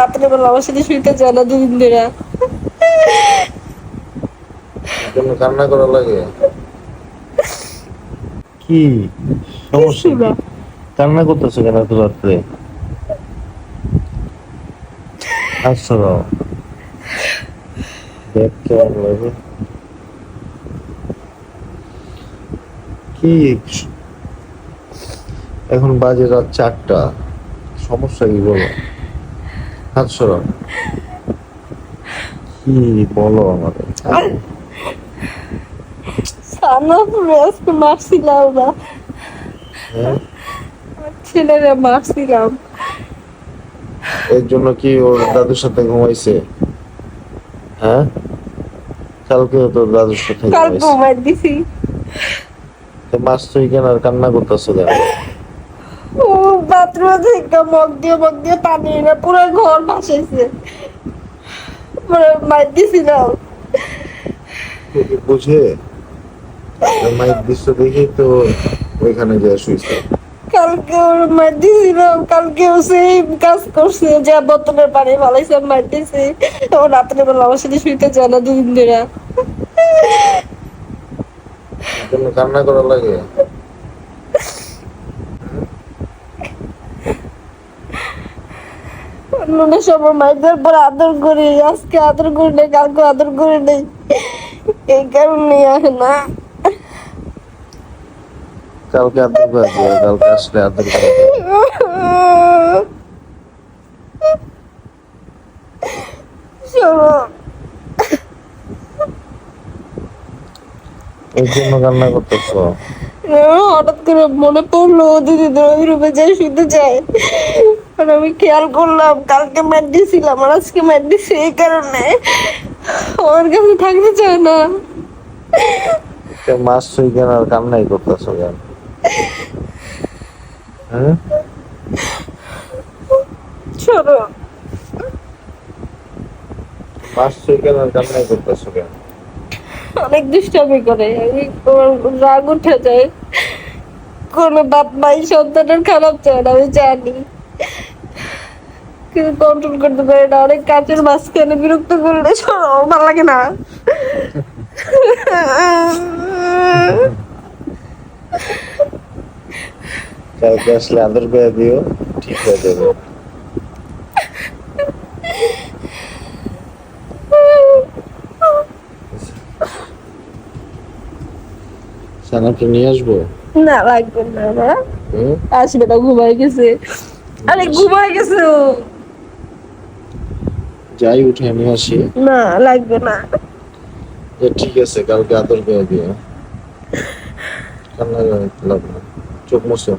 রাত্রে বেলা আমার সাথে শুইতে চায় না দুদিন ধরে কান্না করা লাগে। কি? সমস্যা কান্না করতেছো কেন এত রাত্রে? কি? এখন বাজে রাত চারটা। সমস্যা কি বলো? হাত সরাও কি বলো আমাদের? সানা পুরো মারছিলাম না। হ্যাঁ? ছেলেরা মারছিলাম। এর জন্য কি ওর দাদুর সাথে ঘুমাইছে? হ্যাঁ? কালকে তোর দাদুর সাথে ঘুমাইছে। মাস তুই কেন আর কান্না করতেছো ও বাথরুমে থেকে মগ দিয়ে মগ দিয়ে পানি এনে পুরো ঘর ভাসাইছে পরে দিছিলাম। বুঝে? দৃশ্য দেখেই তো ওইখানে যা শুইছে। কালকে ওর মার দিছিলাম কালকে ও সেই কাজ করছে যা বোতলের পানি ফালাইছে মার দিছে। ও রাত্রে বেলা আমার সাথে শুইতে চায় না দুদিন ধরে। কান্না করা লাগে? অন্য সময় মাইদের পর আদর করি। আজকে আদর করি নাই কালকে আদর করি নাই। এই কারণে আসে না। কালকে আদর করে কালকে আসলে আদর করে। এর জন্য কান্না করতেছো? হঠাৎ করে মনে পড়ল দিদি ওই রুমে যাই শুতে চাই আর আমি খেয়াল করলাম কালকে ম্যাট দিয়েছিলাম আর আজকে ম্যাট দিছি এই কারণে আমার কাছে থাকতে চায় না। মাস তুই কেন আর কান্নাই করতেছো কেন? শোনো মাস তুই কেন আর কান্নাই করতেছো কেন? অনেক দুষ্টামি করে। রাগ উঠে যায়। কোনো বাপ মাই সন্তানের খারাপ চায় না, আমি জানি। কিন্তু কন্ট্রোল করতে পারে না, অনেক কাজের মাঝখানে বিরক্ত করলে ভালো লাগে না। কালকে আসলে আদর করে দিও, ঠিক হয়ে যাবে। সানাকে নিয়ে আসব? না লাগবে না না হুম? আসবে না ঘুমাই গেছে। আরে ঘুমায় গেছে ও। যাই উঠে নিয়ে আসি। না লাগবে না। ঠিক আছে কালকে আদর করে দিও। কান্না লাগবে চোখ মুছো।